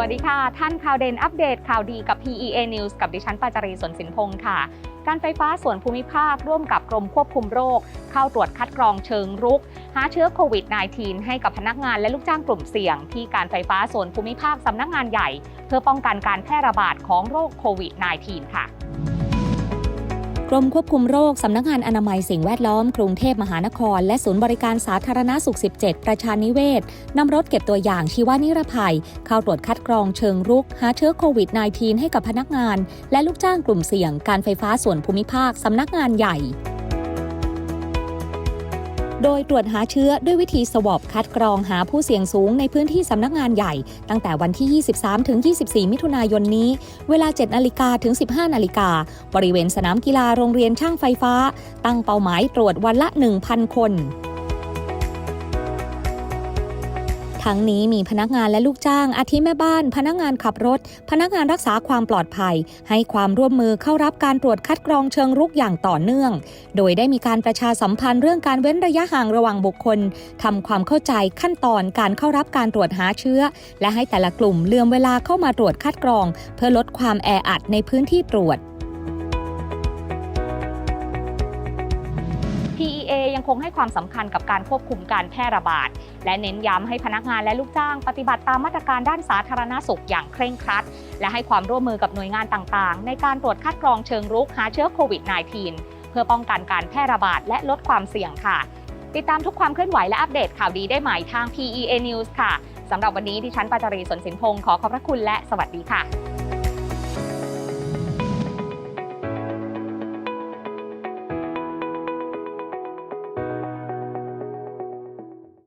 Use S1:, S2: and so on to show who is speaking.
S1: วัสดีค่ะ ท่านข่าวเด่นอัปเดตข่าวดีกับ PEA News กับดิฉันปาจารีสนสินพงศ์ค่ะ การไฟฟ้าส่วนภูมิภาคร่วมกับกรมควบคุมโรค เข้าตรวจคัดกรองเชิงรุก หาเชื้อโควิด -19 ให้กับพนักงานและลูกจ้างกลุ่มเสี่ยง ที่การไฟฟ้าส่วนภูมิภาคสำนักงานใหญ่ เพื่อป้องกันการแพร่ระบาดของโรคโควิด -19 ค่ะ
S2: กรมควบคุมโรค สำนักงานอนามัยสิ่งแวดล้อม กรุงเทพมหานคร และศูนย์บริการสาธารณสุข 17 ประชานิเวศนำรถเก็บตัวอย่างชีวนิรภัย เข้าตรวจคัดกรองเชิงรุก หาเชื้อโควิด -19 ให้กับพนักงาน และลูกจ้างกลุ่มเสี่ยงการไฟฟ้าส่วนภูมิภาค สำนักงานใหญ่ โดยตรวจหาเชื้อด้วยวิธีสวอปคัดกรองหาผู้เสี่ยงสูงในพื้นที่สำนักงานใหญ่ ตั้งแต่วันที่ 23 ถึง 24 มิถุนายนนี้ เวลา 7 นาฬิกาถึง 15 นาฬิกา บริเวณสนามกีฬาโรงเรียนช่างไฟฟ้า ตั้งเป้าหมายตรวจวันละ 1,000 คน ทั้งนี้มีพนักงานและลูกจ้าง อาทิแม่บ้าน พนักงานขับรถ พนักงานรักษาความปลอดภัย ให้ความร่วมมือเข้ารับการตรวจคัดกรองเชิงรุกอย่างต่อเนื่อง โดยได้มีการประชาสัมพันธ์เรื่องการเว้นระยะห่างระหว่างบุคคลทำความเข้าใจขั้นตอนการเข้ารับการตรวจหาเชื้อ และให้แต่ละกลุ่มเลื่อมเวลาเข้ามาตรวจคัดกรอง เพื่อลดความแออัดในพื้นที่ตรวจ
S1: PEA ยังคงให้ความสำคัญกับการควบคุมการแพร่ระบาด และเน้นย้ำให้พนักงานและลูกจ้าง ปฏิบัติตามมาตรการด้านสาธารณสุขอย่างเคร่งครัด และให้ความร่วมมือกับหน่วยงานต่างๆ ในการตรวจคัดกรองเชิงรุกหาเชื้อโควิด -19 เพื่อป้องกันการแพร่ระบาดและลดความเสี่ยงค่ะ ติดตามทุกความเคลื่อนไหวและอัปเดตข่าวดีได้ใหม่ทาง PEA News ค่ะสำหรับวันนี้ดิฉันปาจารีสนสินพงศ์ขอขอบพระคุณและสวัสดีค่ะ